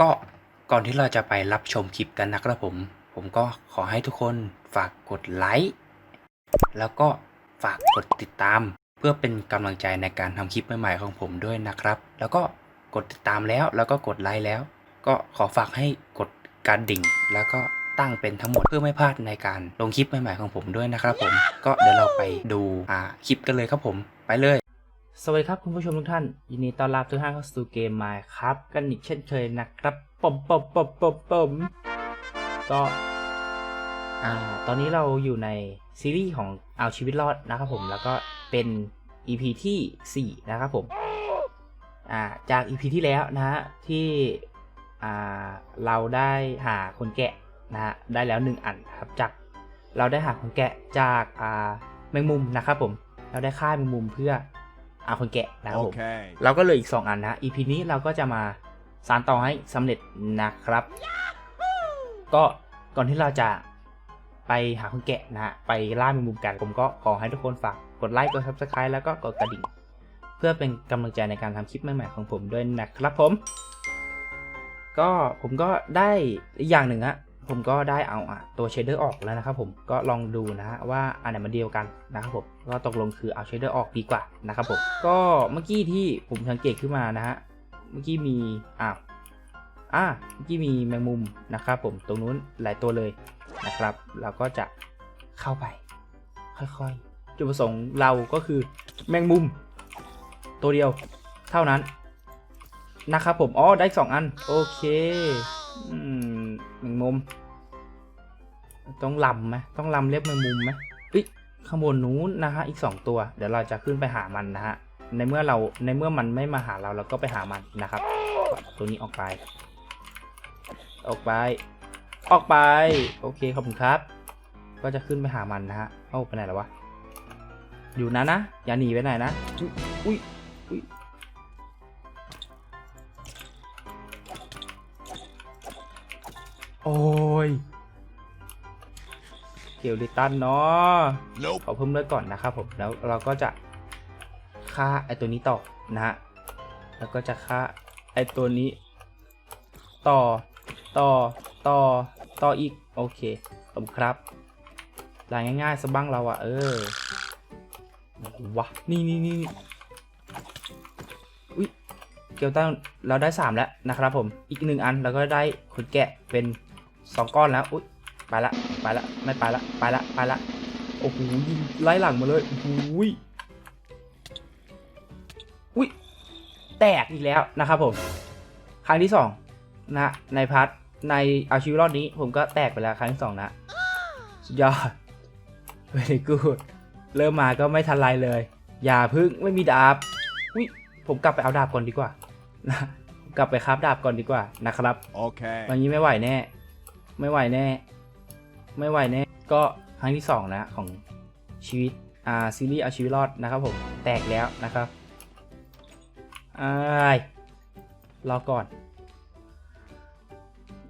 ก็ก่อนที่เราจะไปรับชมคลิปกันนะครับผม ผมก็ขอให้ทุกคนฝากกดไลค์แล้วก็ฝากกดติดตาม เพื่อเป็นกำลังใจในการทำคลิปใหม่ๆของผมด้วยนะครับ แล้วก็กดติดตามแล้วแล้วก็กดไลค์แล้ว ก็ขอฝากให้กดกระดิ่ง แล้วก็ตั้งเป็นทั้งหมดเพื่อไม่พลาดในการลงคลิปใหม่ๆของผมด้วยนะครับผมก็เดี๋ยวเราไปดูคลิปกันเลยครับผมไปเลย สวัสดีครับคุณผู้ชมทุกท่าน ยินดีต้อนรับทุกท่านเข้าสู่เกมมาครับ กันอีกเช่นเคยนะครับปมปมปมปมปมก็อ่าตอนนี้เราอยู่ในซีรีส์ของเอาชีวิตรอดนะครับผมแล้วก็เป็น EP ที่ 4 นะครับผมอ่าจาก EP ที่แล้วนะฮะที่อ่าเราได้หาคนแกะนะฮะได้แล้ว 1 อันครับจากเราได้หาคนแกะจากอ่าแมงมุมนะครับผมเราได้ฆ่าแมงมุมเพื่อ อาคนแกะนะครับผม Okay. เราก็เหลืออีก 2 อันนะ EP นี้เราก็จะมาสานต่อให้สำเร็จนะครับ ก็ก่อนที่เราจะไปหาคนแกะนะฮะ ไปล่าแมงมุมกันผมก็ขอให้ทุกคนฝากกดไลค์ กด subscribe แล้วก็กดกระดิ่ง เพื่อเป็นกำลังใจในการทำคลิปใหม่ๆของผมด้วยนะครับผม ก็ผมก็ได้อีกอย่างหนึ่งอะ ผมก็ได้เอาอะตัวเชดเดอร์ออกแล้วนะครับผมก็ลองดูนะฮะว่าอันไหนมันเดียวกันนะครับผมก็ตกลงคือเอาเชดเดอร์ออกดีกว่านะครับผมก็เมื่อกี้ที่ผมสังเกตขึ้นมานะฮะเมื่อกี้มีอ้าวอ่าเมื่อกี้มีแมงมุมนะครับผมตรงนู้นหลายตัวเลยนะครับ เราก็จะเข้าไป ค่อยๆ จุดประสงค์เราก็คือแมงมุม ตัวเดียวเท่านั้นนะครับผมอ๋อได้สองอัน โอเคอืม แมงมุม ต้องลำไหมต้องลำเรียกแมงมุมไหมเฮ้ยข้างบนนู้นนะฮะอีกสองตัว เดี๋ยวเราจะขึ้นไปหามันนะฮะในเมื่อเราในเมื่อมันไม่มาหาเราเราก็ไปหามันนะครับตัวนี้ออกไป ออกไป ออกไป โอเคขอบคุณครับ ก็จะขึ้นไปหามันนะฮะเอ้าไปไหนแล้ววะอยู่นะนะอย่าหนีไปไหนนะอุ๊ยอุ้ย โอ้ยเกลลิตันเนาะ Nope. ขอเพิ่มเลือดก่อนนะครับผมแล้วเราก็จะฆ่าไอตัวนี้ต่อนะฮะแล้วก็จะฆ่าไอตัวนี้ ต่อต่อต่อต่ออีกโอเคขอบคุณครับลายง่ายๆสบ้างเราอะเออวะนี่นี่นี่อุ้ยเกลตันเราได้ 3 แล้วนะครับผมอีกหนึ่งอันเราก็ได้ขนแกะเป็น 2ก้อนแล้วอุ้ยไปละไปละไม่ไปละไปละไปละโอ้โหยิงไล่หลังมาเลยโอ้โหยอุ้ยแตกอีกแล้วนะครับผม ครั้งที่สองนะในพาร์ทในเอาชีวิตรอดนี้ ผมก็แตกไปแล้วครั้งที่สองนะสุดยอด very good เริ่มมาก็ไม่ทันไรเลย อย่าพึ่งไม่มีดาบอุ้ยผมกลับไปเอาดาบก่อนดีกว่านะกลับไปคราบดาบก่อนดีกว่านะครับ Okay. วันนี้ไม่ไหวแน่ ไม่ไหวแน่ ไม่ไหวแน่ ก็ครั้งที่สองนะของชีวิตอ่าซีรีส์เอาชีวิตรอดนะครับผม แตกแล้วนะครับอายรอก่อน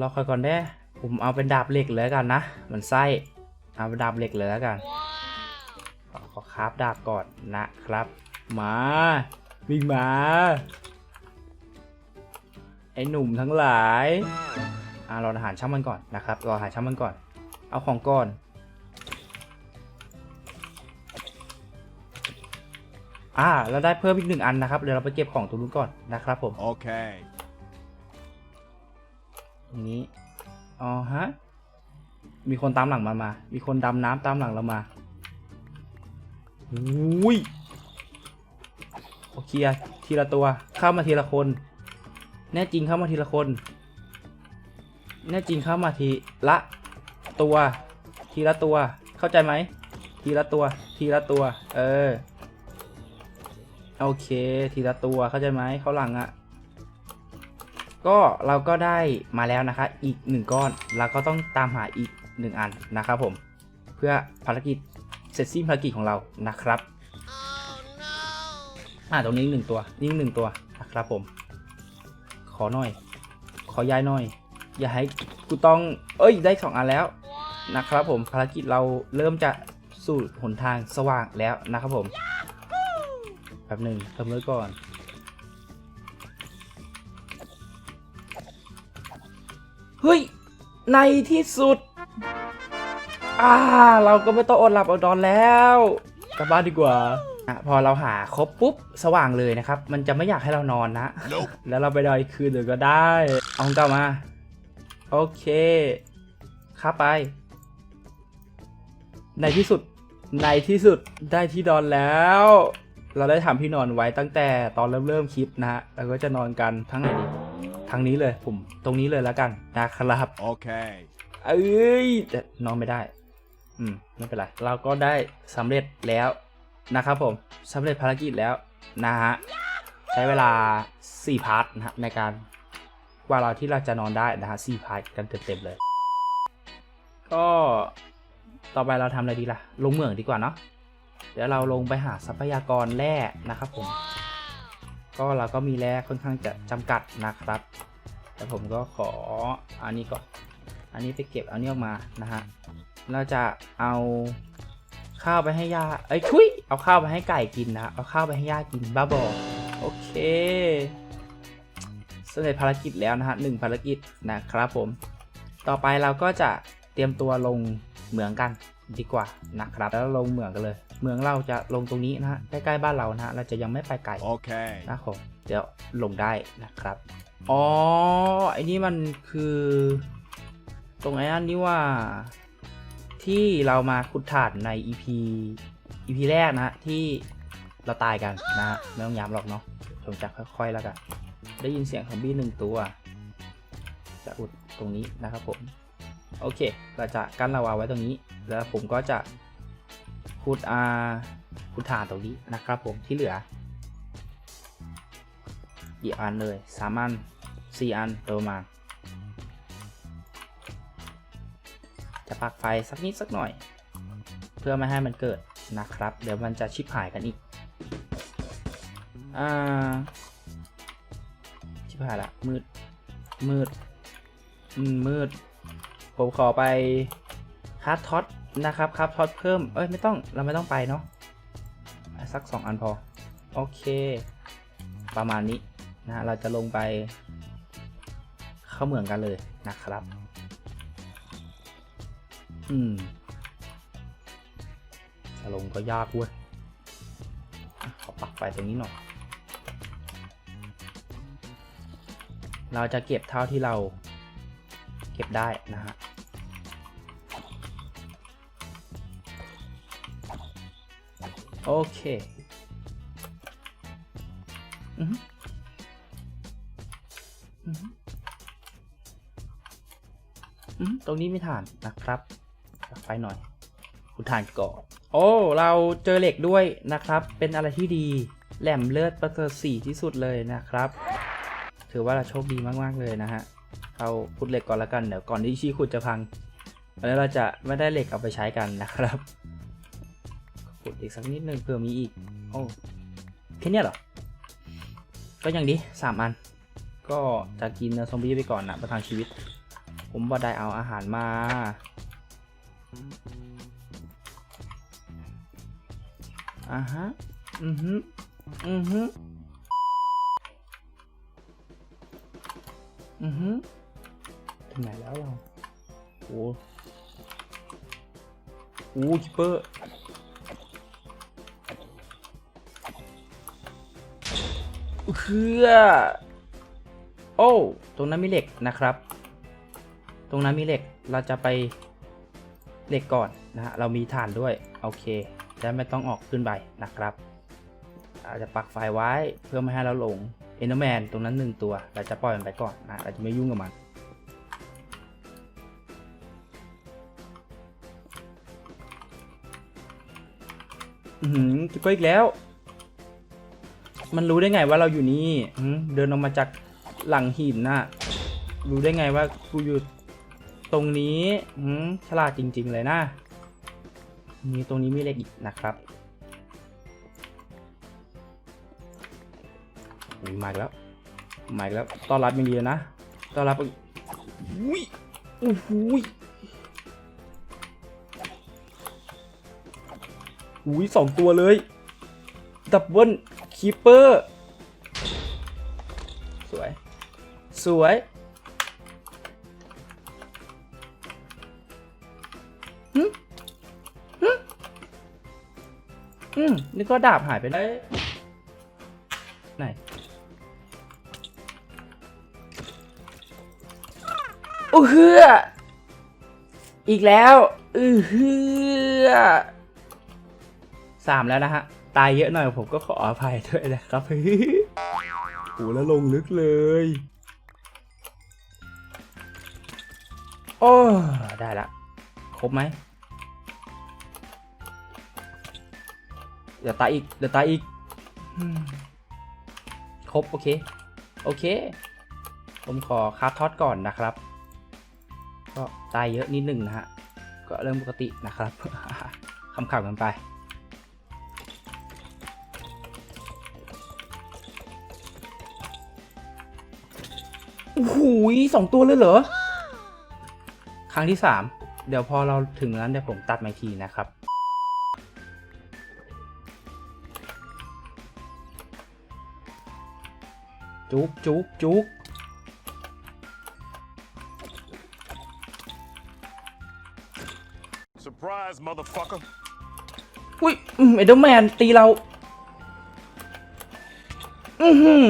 รอคอยก่อนได้ ผมเอาเป็นดาบเหล็กเลยกันนะ มันไส้ เอาเป็นดาบเหล็กเลยแล้วกัน ขอคราฟดาบก่อนนะครับ มาวิ่งมา ไอหนุ่มทั้งหลาย อ่าเราอาหารช่างมันก่อนนะครับเราอาหารช่างมันก่อน เอาของก่อน อ่าเราได้เพิ่มอีกหนึ่งอันนะครับเดี๋ยวเราไปเก็บของตรงนู้นก่อนนะครับผม Okay. ตรงนี้อ๋อฮะมีคนตามหลังมามา มีคนดำน้ำตามหลังเรามาอุ้ยโอเคลียร์ทีละตัวเข้ามาทีละคน แน่จริงเข้ามาทีละคน แน่จริงเข้ามาทีละตัว ทีละตัว เข้าใจไหม ทีละตัว ทีละตัว เออ โอเค ทีละตัว เข้าใจไหมเขาหลังอะก็เราก็ได้มาแล้วนะคะ อีกหนึ่งก้อน เราก็ต้องตามหาอีกหนึ่งอันนะครับผม เพื่อภารกิจเสร็จสิ้นภารกิจของเรานะครับอ่าตรงนี้หนึ่งตัว นี่หนึ่งตัวนะครับผม ขอหน่อย ขอย้ายหน่อย อย่าให้กูต้อง เอ้ย ได้สองอันแล้วนะครับผมภารกิจเราเริ่มจะสู่หนทางสว่างแล้วนะครับผมแป๊บหนึ่งเติมเลือดก่อนฮ้ย ในที่สุด อ่า เราก็ไม่ต้องอดหลับอดนอนแล้วกลับบ้านดีกว่าอะพอเราหาครบปุ๊บสว่างเลยนะครับ มันจะไม่อยากให้เรานอนนะ Nope. แล้วเราไปดอยคืนเดี๋ยวก็ได้ เอาของเก่ามา โอเคข้าไป ในที่สุด ในที่สุดได้ที่นอนแล้ว เราได้ทำที่นอนไว้ตั้งแต่ตอนเริ่มเริ่มคลิปนะฮะเราก็จะนอนกันทั้งไหนดีทางนี้เลยผมตรงนี้เลยแล้วกันนะครับ Okay. เอ้ยแต่นอนไม่ได้ อืมไม่เป็นไร เราก็ได้สำเร็จแล้วนะครับผมสำเร็จภารกิจแล้วนะฮะใช้เวลา 4 พาร์ทนะฮะในการก ว่าเราที่เราจะนอนได้นะฮะ4พาร์ทกันเต็มๆเลย ก็ต่อไปเราทำอะไรดีล่ะ ลงเหมืองดีกว่าเนาะเดี๋ยวเราลงไปหาทรัพยากรแร่นะครับผม ก็เราก็มีแร่ค่อนข้างจะจำกัดนะครับแต่ผมก็ขออันนี้ก่อน อันนี้ไปเก็บเอานี้ออกมานะฮะ เราจะเอาข้าวไปให้ยาเอ้ยชุยเอาข้าวไปให้ไก่กินนะ เอาข้าวไปให้ย่ากินบ้าบอ โอเคำเร็จภารกิจแล้วนะฮะหนึ่งภารกิจนะครับผม ต่อไปเราก็จะเตรียมตัวลงเหมืองกันดีกว่านะครับ แล้วลงเหมืองกันเลย เหมืองเราจะลงตรงนี้นะฮะใกล้ๆบ้านเรานะฮะเราจะยังไม่ไปไกล Okay. นะครับผมเดี๋ยวลงได้นะครับอ๋อไอ้นี่มันคือ ตรงไอ้นั่นนี่ว่าที่เรามาขุดถ่านใน EP EP แรกนะฮะที่เราตายกันนะฮะไม่ต้องย้ำหรอกเนาะผมจะค่อยๆแล้วกัน ได้ยินเสียงของบี้หนึ่งตัว จะอุดตรงนี้นะครับผม โอเค เราจะกั้นลาวาไว้ตรงนี้ แล้วผมก็จะขุดอาขุดถ่านตรงนี้นะครับผมที่เหลือกี่อันเลยสามอันสี่อันโดยประมาณจะปักไฟสักนิดสักหน่อย เพื่อไม่ให้มันเกิดนะครับ เดี๋ยวมันจะชิบหายกันอีก อ่า บหายละมืด มืด อืมมืด ผมขอไปคาร์ท็อตนะครับคาร์ท็อตเพิ่ม เอ้ยไม่ต้องเราไม่ต้องไปเนาะสักสองอันพอ โอเค ประมาณนี้นะเราจะลงไป เข้าเหมืองกันเลยนะครับ อืมจะลงก็ยากเว้ยขอปักไฟตรงนี้หน่อย เราจะเก็บเท่าที่เราเก็บได้นะฮะโอเคอืออืออือตรงนี้ไม่ฐานนะครับปักไฟหน่อยคุณฐานก่อนโอ้ เราเจอเหล็กด้วยนะครับ เป็นอะไรที่ดี แหลมเลือดประเสริฐสีที่สุดเลยนะครับ ถือว่าเราโชคดีมากๆเลยนะฮะเอาพุดเหล็กก่อนล้วกันเดี๋ยวก่อนที่ชี้ขุดจะพังแล้วเราจะไม่ได้เหล็กเอาไปใช้กันนะครับขุดอีกสักนิดนึงเผื่อมีอีกโอ้แค่เนี้ยเหรอ ก็ยังดีสามอัน ก็จะกินเนื้อซอมบี้ไปก่อนนะประทังชีวิต ผมว่ได้เอาอาหารมา อ่าฮะ อือฮึอือฮึ อือฮึถึงไหนแล้วเราโอ้โหคิปเปอร์เพื่อโอ้ตรงนั้นมีเหล็กนะครับ ตรงนั้นมีเหล็กเราจะไปเหล็กก่อนนะฮะเรามีถ่านด้วย โอเคจะไม่ต้องออกขึ้นไปนะครับ อาจจะปักไฟไว้เพื่อไม่ให้เราหลง เอนเดอร์แมนตรงนั้นหนึ่งตัว เราจะปล่อยมันไปก่อนนะเราจะไม่ยุ่งกับมัน อือหือคิปเปอร์อีกแล้ว มันรู้ได้ไงว่าเราอยู่นี่เดินออกมาจากหลังหินน่ะ รู้ได้ไงว่ากูอยู่ตรงนี้หืมฉลาดจริง ๆ เลยนะ มีตรงนี้มีเหล็กอีกนะครับ มีมาแล้วมาแล้วต้อนรับไม่ดีเลยนะต้อนรับอุ้ยอู้ยอุ้ยอุ้ยสองตัวเลยดับเบิลคีเปอร์สวย สวยอืมนึนี่ก็ดาบหายไปแล้ อ้เฮืออีกแล้ว อือเฮือสามแล้วนะฮะ ตายเยอะหน่อยผมก็ขออภัยด้วยนะครับโอ้แล้วลงลึกเลย โอ้ ได้ละ ครบไหมเดี๋ยวตายอีก เดี๋ยวตายอีก ครบ โอเค โอเค ผมขอคาร์ทอดก่อนนะครับ ก็ตายเยอะนิดหนึ่งนะฮะ ก็เรื่องปกตินะครับคำข่าวกันไป โอ้โหสองตัวเลยเหรอ ครั้งที่สามเดี๋ยวพอเราถึงนั้นเดี๋ยวผมตัดมาทีนะครับจุกจุกจุก Surprise, motherfucker. อุ้ยเอเดอร์แมนตีเรา อือหือ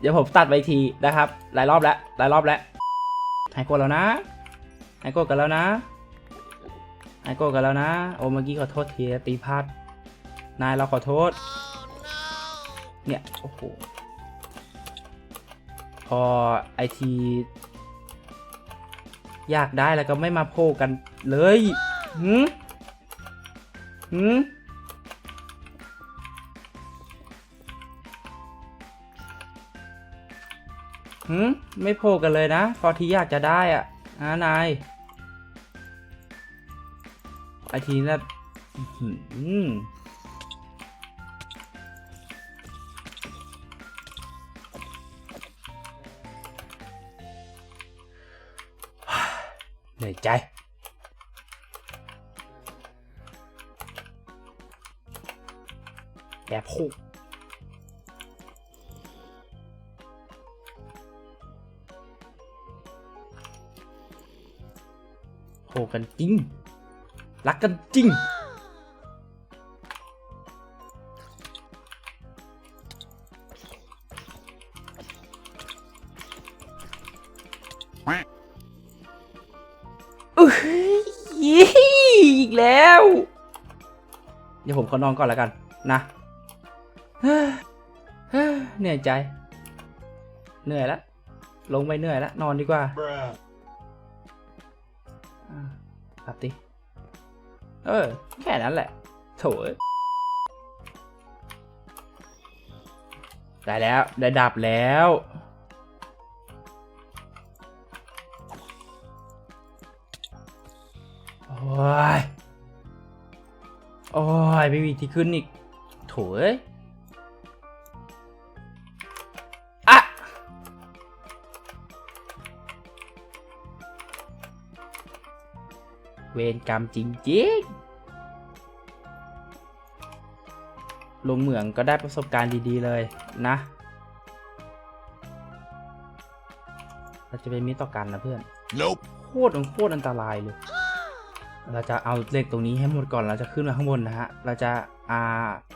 เดี๋ยวผมตัดไปทีนะครับ หลายรอบแล้ว หลายรอบแล้วหายโกรธแล้วนะหายโกรธกันแล้วนะหายโกรธกันแล้วนะ โอ้เมื่อกี้ขอโทษทีตีพลาด นายเราขอโทษ เนี่ย โอ้โห พอไอที อยากได้แล้วก็ไม่มาโพกันเลยหืมหืมหืมไม่โพกันเลยนะ พอที่อยากจะได้อะนะนายไอทีน่ะอื้อหือ นื่อยใจแอบโคกโหกันจริง รักกันจริง เดี๋ยวผมขอนอนก่อนแล้วกัน นะเหนื่อยใจ เหนื่อยแล้วลงไปเหนื่อยแล้วนอนดีกว่าหลับดิเออ แค่นั้นแหละ โถได้แล้ว ได้ดับแล้ว โอ้ย โอ้ยไม่มีที่ขึ้นอีกโถเอ้ยอะเวรกรรมจริงๆ ลงเหมืองก็ได้ประสบการณ์ดีๆเลยนะ เราจะเป็นมิตรต่อกันนะเพื่อน Nope. โคตรโคตรอันตรายเลย เราจะเอาเหล็กตรงนี้ให้หมดก่อนเราจะขึ้นมาข้างบนนะฮะ เราจะอ่า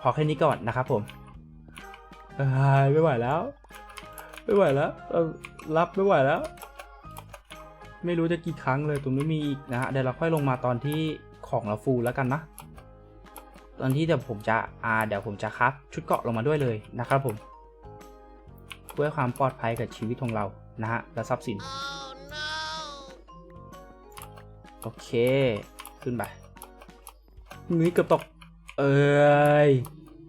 พอแค่นี้ก่อนนะครับผมเอ้ยไม่ไหวแล้ว ไม่ไหวแล้วเรารับไม่ไหวแล้ว ไม่รู้จะกี่ครั้งเลยตรงนี้มีอีกนะฮะเดี๋ยวเราค่อยลงมาตอนที่ของเราฟูลแล้วกันนะ ตอนที่เดี๋ยวผมจะอ่าเดี๋ยวผมจะครับชุดเกราะลงมาด้วยเลยนะครับผม เพื่อความปลอดภัยกับชีวิตของเรานะฮะและทรัพย์สิน โอเค ขึ้นไปนี่เกือบตก เอ้ย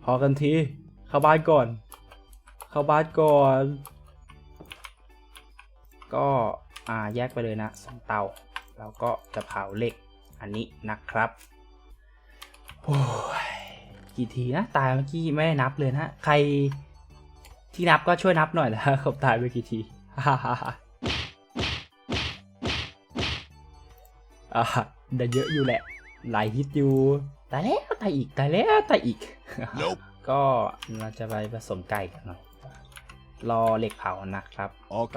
พอกันที เข้าบ้านก่อน เข้าบ้านก่อน ก็อ่าแยกไปเลยนะสองเตา แล้วก็จะเผาเหล็กอันนี้นะครับโอ้ยกี่ทีนะตายเมื่อกี้ไม่ได้นับเลยนะ ใครที่นับก็ช่วยนับหน่อยนะครับตายไปกี่ทีฮ่าฮ่า อ่าได้เยอะอยู่แหละ หลายฮิตอยู่แต่แล้วแต่อีกแต่แล้วแต่อีก ก็เราจะไปผสมไก่กันหน่อยรอเหล็กเผานะครับโอเค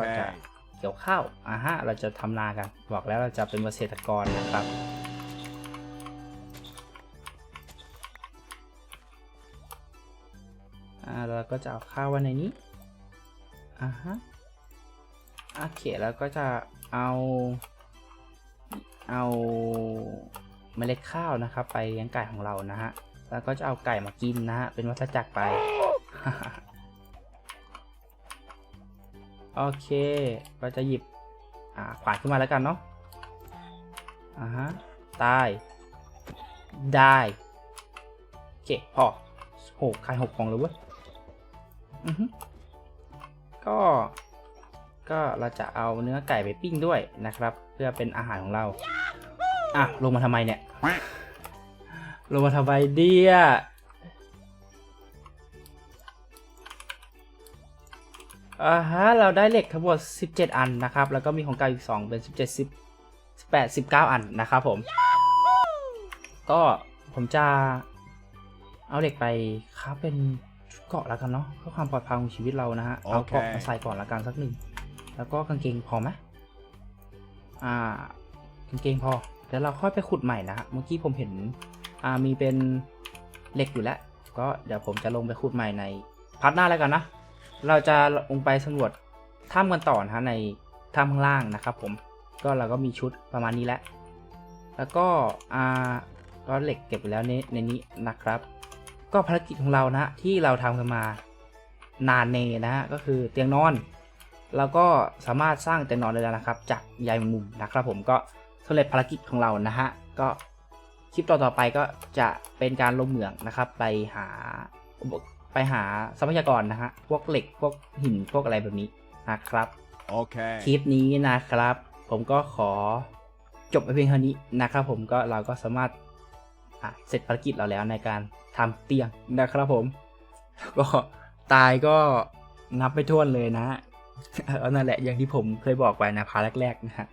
เกี่ยวข้าวอะฮะเราจะทำนากัน บอกแล้วเราจะเป็นเกษตรกรนะครับอ่าเราก็จะเอาข้าวไว้ในนี้อ่าฮะโอเคแล้วก็จะเอา เอาเมล็ดข้าวนะครับ ไปเลี้ยงไก่ของเรานะฮะ แล้วก็จะเอาไก่มากินนะฮะ เป็นวัฏจักรไป โอเคก็จะหยิบอ่าขวานขึ้นมาแล้วกันเนาะ อ่าฮะ ตาย ได้โอเคพอโหใครหกของเลยเว้ยอือฮึก็ ก็เราจะเอาเนื้อไก่ไปปิ้งด้วยนะครับ พื่อเป็นอาหารของเรา อะ ลงมาทำไมเนี่ย ลงมาทำไมเดียอ่าฮะ เราได้เหล็กทั้งหมด 17 อันนะครับ แล้วก็มีของเก่าอีก 2 เป็น 17 10 18 19 อันนะครับผม ก็ผมจะเอาเหล็กไปค้าเป็นเกาะแล้วกันเนาะเพื่อความปลอดภัยของชีวิตเรานะฮะ เอาเกาะมาใส่ก่อนละกันสักหนึ่ง แล้วก็กางเกงพอไหม อ่ากางเกงพอเดี๋ยวเราค่อยไปขุดใหม่นะฮะเมื่อกี้ผมเห็นอ่ามีเป็นเหล็กอยู่แล้ว ก็เดี๋ยวผมจะลงไปขุดใหม่ในพาร์ทหน้าแล้วกันนะ เราจะลงไปสำรวจถ้ำกันต่อนะฮะในถ้ำข้างล่างนะครับผมก็เราก็มีชุดประมาณนี้แล้วแล้วก็อ่าก็เหล็กเก็บไปแล้วในในนี้นะครับ ก็ภารกิจของเรานะที่เราทำกันมานานเนนะฮะก็คือเตียงนอน เราก็สามารถสร้างเตียงนอนได้แล้วนะครับ จากใยแมงมุมนะครับ ผมก็สำเร็จภารกิจของเรานะฮะก็คลิปต่อๆไปก็จะเป็นการลงเหมืองนะครับ ไปหาไปหาทรัพยากรนะฮะพวกเหล็กพวกหินพวกอะไรแบบนี้นะครับ Okay. คลิปนี้นะครับ ผมก็ขอจบไปเพียงเท่านี้นะครับ ผมก็เราก็สามารถอะเสร็จภารกิจเราแล้วในการทำเตียงนะครับผมก็ตายก็นับไม่ถ้วนเลยนะฮะ เอานั่นแหละอย่างที่ผมเคยบอกไปนะพาร์ทแรกๆนะฮะ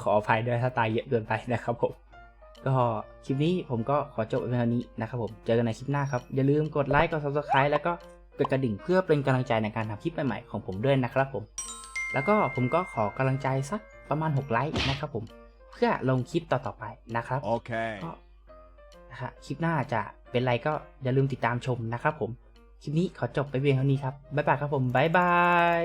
ขออภัยด้วยถ้าตายเยอะเกินไปนะครับผม ก็คลิปนี้ผมก็ขอจบไปเพียงเท่านี้นะครับผมเจอกันในคลิปหน้าครับ อย่าลืมกดไลค์กด subscribe แล้วก็กดกระดิ่งเพื่อเป็นกำลังใจในการทำคลิปใหม่ๆของผมด้วยนะครับผม แล้วก็ผมก็ขอกำลังใจสักประมาณ 6 ไลค์นะครับผม เพื่อลงคลิปต่อๆไปนะครับ Okay. ก็นะฮะคลิปหน้าจะเป็นไรก็อย่าลืมติดตามชมนะครับผมคลิปนี้ขอจบไปเพียงเท่านี้ครับบ๊ายบายครับผมบ๊ายบาย